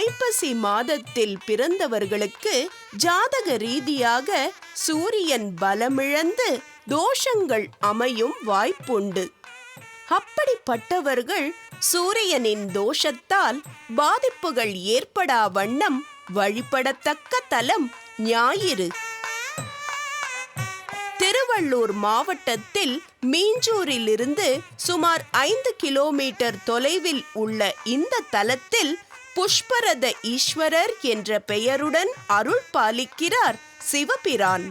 ஐப்பசி மாதத்தில் பிறந்தவர்களுக்கு ஜாதக ரீதியாக சூரியன் பலமிழந்து தோஷங்கள் அமையும் வாய்ப்புண்டு. அப்படிப்பட்டவர்கள் சூரியனின் தோஷத்தால் பாதிப்புகள் ஏற்படா வண்ணம் வழிபடத்தக்க தலம் ஞாயிறு. திருவள்ளூர் மாவட்டத்தில் மீஞ்சூரிலிருந்து சுமார் ஐந்து கிலோமீட்டர் தொலைவில் உள்ள இந்த தலத்தில் புஷ்பரத ஈஸ்வரர் என்ற பெயருடன் அருள் பாலிக்கிறார் சிவபிரான்.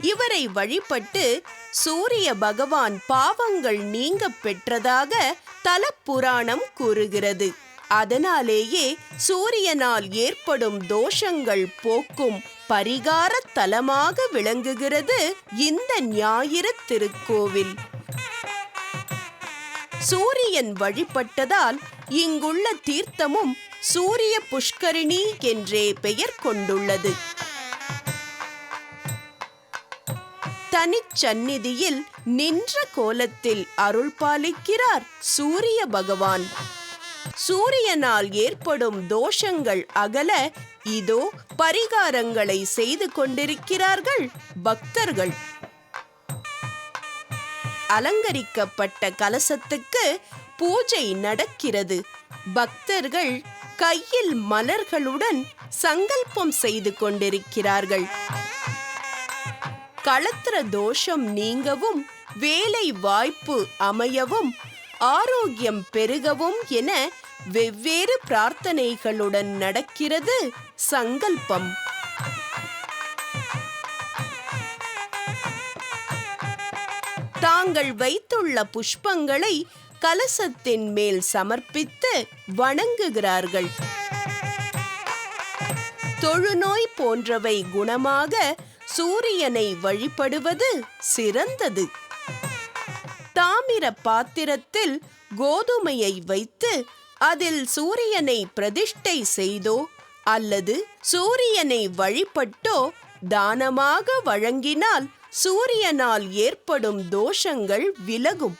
இவரை வழிபட்டு சூரிய பகவான் பாவங்கள் நீங்க பெற்றதாக தல புராணம் கூறுகிறது. அதனாலேயே சூரியனால் ஏற்படும் தோஷங்கள் போக்கும் பரிகார தலமாக விளங்குகிறது இந்த ஞாயிறு திருக்கோவில். சூரியன் வழிபட்டதால் இங்குள்ள தீர்த்தமும் சூரிய புஷ்கரிணி என்றே பெயர் கொண்டுள்ளது. தனிச்சந்நிதியில் நின்ற கோலத்தில் அருள் பாலிக்கிறார் சூரிய பகவான். சூரியனால் ஏற்படும் தோஷங்கள் அகல இதோ பரிகாரங்களை செய்து கொண்டிருக்கிறார்கள் பக்தர்கள். அலங்கரிக்கப்பட்ட கலசத்துக்கு பூஜை நடக்கிறது. பக்தர்கள் கையில் மலர்களுடன் சங்கல்பம் செய்து கொண்டிருக்கிறார்கள். களத்திர தோஷம் நீங்கவும் வேலை வாய்ப்பு அமையவும் ஆரோக்கியம் பெருகவும் என வெவ்வேறு பிரார்த்தனைகளுடன் நடக்கிறது சங்கல்பம். தாங்கள் வைத்துள்ள புஷ்பங்களை கலசத்தின் மேல் சமர்ப்பித்து வணங்குகிறார்கள். தொழுநோய் போன்றவை குணமாக சூரியனை வழிபடுவது சிறந்தது. தாமிர பாத்திரத்தில் கோதுமையை வைத்து அதில் சூரியனை பிரதிஷ்டை செய்தோ அல்லது சூரியனை வழிபட்டோ தானமாக வழங்கினால் சூரியனால் ஏற்படும் தோஷங்கள் விலகும்.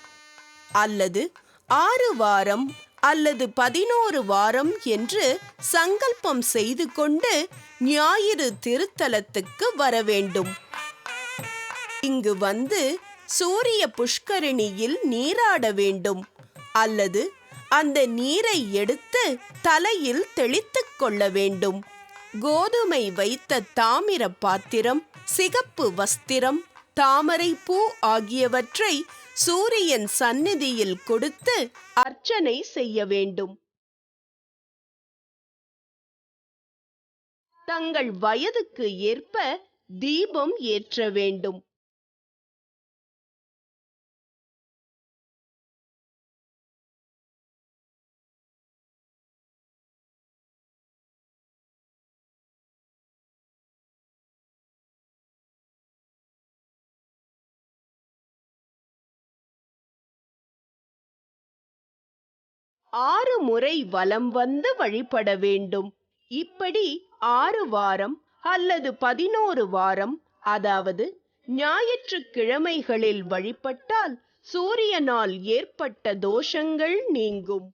அல்லது ஆறு வாரம் அல்லது பதினோரு வாரம் என்று சங்கல்பம் செய்து கொண்டு ஞாயிறு திருத்தலத்துக்கு வர வேண்டும். இங்கு வந்து சூரிய புஷ்கரிணியில் நீராட வேண்டும். அல்லது அந்த நீரை எடுத்து தலையில் தெளித்துக் கொள்ள வேண்டும். கோதுமை வைத்த தாமிர பாத்திரம் சிகப்பு வஸ்திரம் தாமரை பூ ஆகியவற்றை சூரியன் சந்நிதியில் கொடுத்து அர்ச்சனை செய்ய வேண்டும். தங்கள் வயதுக்கு ஏற்ப தீபம் ஏற்ற வேண்டும். ஆறு முறை வலம் வந்து வழிபட வேண்டும். இப்படி ஆறு வாரம் அல்லது பதினோரு வாரம் அதாவது ஞாயிற்றுக்கிழமைகளில் வழிபட்டால் சூரியனால் ஏற்பட்ட தோஷங்கள் நீங்கும்.